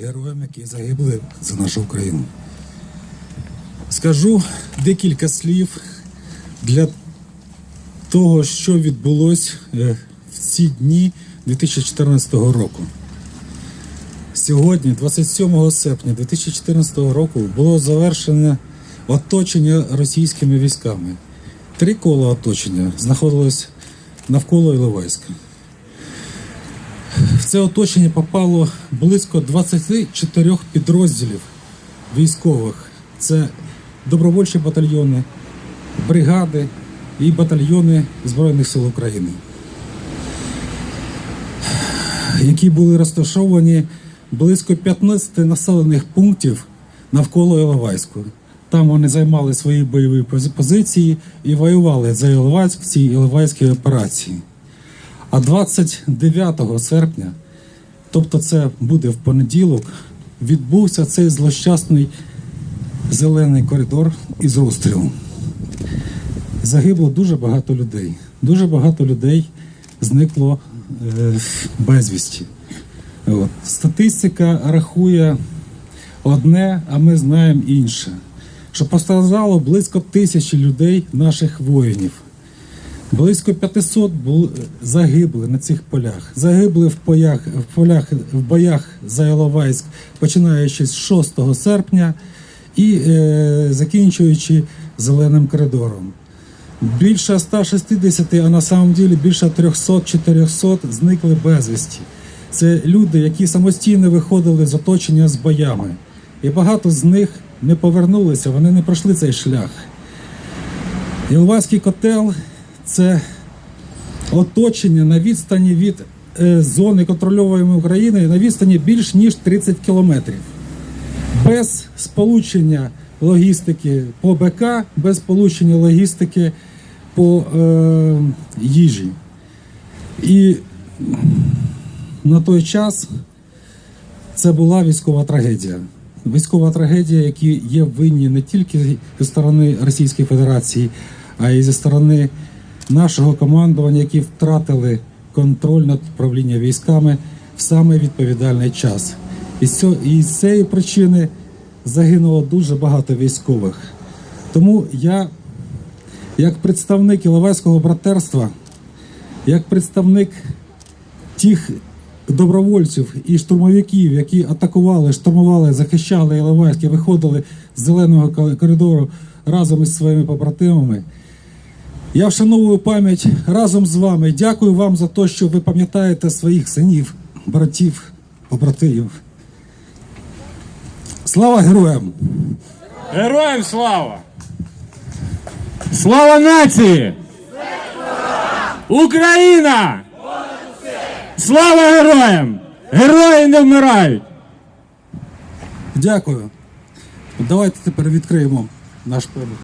героям, які загибли за нашу Україну. Скажу декілька слів для того, що відбулося е, в ці дні 2014 року. Сьогодні, 27 серпня 2014 року, було завершено оточення російськими військами. Три кола оточення знаходилось навколо Іловайська. Це оточення попало близько 24 підрозділів військових. Це добровольчі батальйони, бригади і батальйони Збройних сил України, які були розташовані близько 15 населених пунктів навколо Іловайську. Там вони займали свої бойові позиції і воювали за Іловайськ в цій Іловайській операції. А 29 серпня, тобто це буде в понеділок, відбувся цей злощасний зелений коридор із розстрілом. Загибло дуже багато людей. Дуже багато людей зникло е, безвісті. От. Статистика рахує одне, а ми знаємо інше. Що постраждало близько тисячі людей, наших воїнів. Близько 500 бул- загибли на цих полях. Загибли в полях, в полях в боях за Іловайськ, починаючи з 6 серпня і е, закінчуючи зеленим коридором. Більше 160, а на самом деле більше 300-400 зникли безвісті. Це люди, які самостійно виходили з оточення з боями. І багато з них не повернулися, вони не пройшли цей шлях. Іловайський котел це оточення на відстані від е, зони контрольованої України на відстані більш ніж 30 кілометрів. Без сполучення логістики по БК, без сполучення логістики по е, їжі. І на той час це була військова трагедія. Військова трагедія, які є винні не тільки зі сторони Російської Федерації, а й зі сторони нашого командування, які втратили контроль над управлінням військами в саме відповідальний час. І з, цієї причини загинуло дуже багато військових. Тому я, як представник Іловайського братерства, як представник тих добровольців і штурмовиків, які атакували, штурмували, захищали Іловайськ і виходили з зеленого коридору разом із своїми побратимами. Я вшановую пам'ять разом з вами. Дякую вам за те, що ви пам'ятаєте своїх синів, братів, побратимів. Слава героям! Героям слава! Слава нації! Україна! Слава героям! Герої не вмирають! Дякую. Давайте тепер відкриємо наш певний.